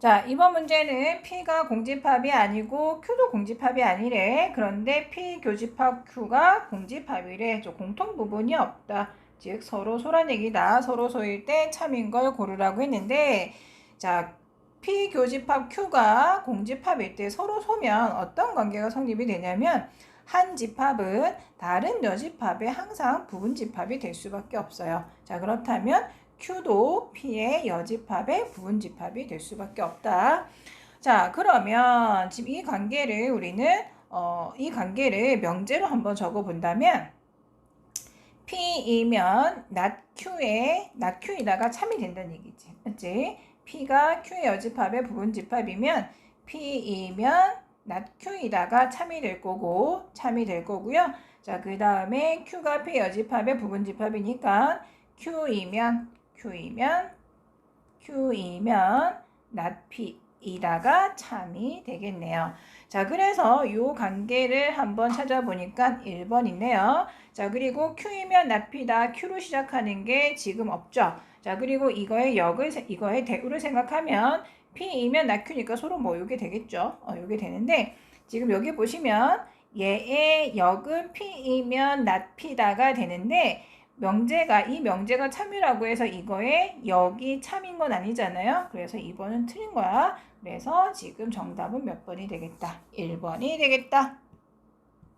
자, 이번 문제는 P가 공집합이 아니고 Q도 공집합이 아니래. 그런데 P 교집합 Q가 공집합이래. 저 공통 부분이 없다. 즉 서로 소란 얘기다. 서로 소일 때 참인 걸 고르라고 했는데 자, P 교집합 Q가 공집합일 때 서로 소면 어떤 관계가 성립이 되냐면 한 집합은 다른 여집합에 항상 부분 집합이 될 수밖에 없어요. 자, 그렇다면 Q도 P의 여집합의 부분집합이 될 수밖에 없다. 자, 그러면 지금 이 관계를 우리는 어, 이 관계를 명제로 한번 적어 본다면 P이면 not Q에 not Q이다가 참이 된다는 얘기지. 맞지? P가 Q의 여집합의 부분집합이면 P이면 not Q이다가 참이 될 거고 참이 될 거고요. 자, 그 다음에 Q가 P 여집합의 부분집합이니까 Q이면 Q이면 Q이면 not P이다가 참이 되겠네요. 자, 그래서 이 관계를 한번 찾아보니까 1번 있네요. 자, 그리고 Q이면 P다. Q로 시작하는 게 지금 없죠. 자, 그리고 이거의 역을, 세- 이거의 대우를 생각하면 P이면 Q니까 서로 뭐 요게 되겠죠. 어, 요게 되는데 지금 여기 보시면 얘의 역은 P이면 P다가 되는데 명제가 이 명제가 참이라고 해서 이거에 역이 참인 건 아니잖아요. 그래서 2번은 틀린 거야. 그래서 지금 정답은 몇 번이 되겠다? 1번이 되겠다.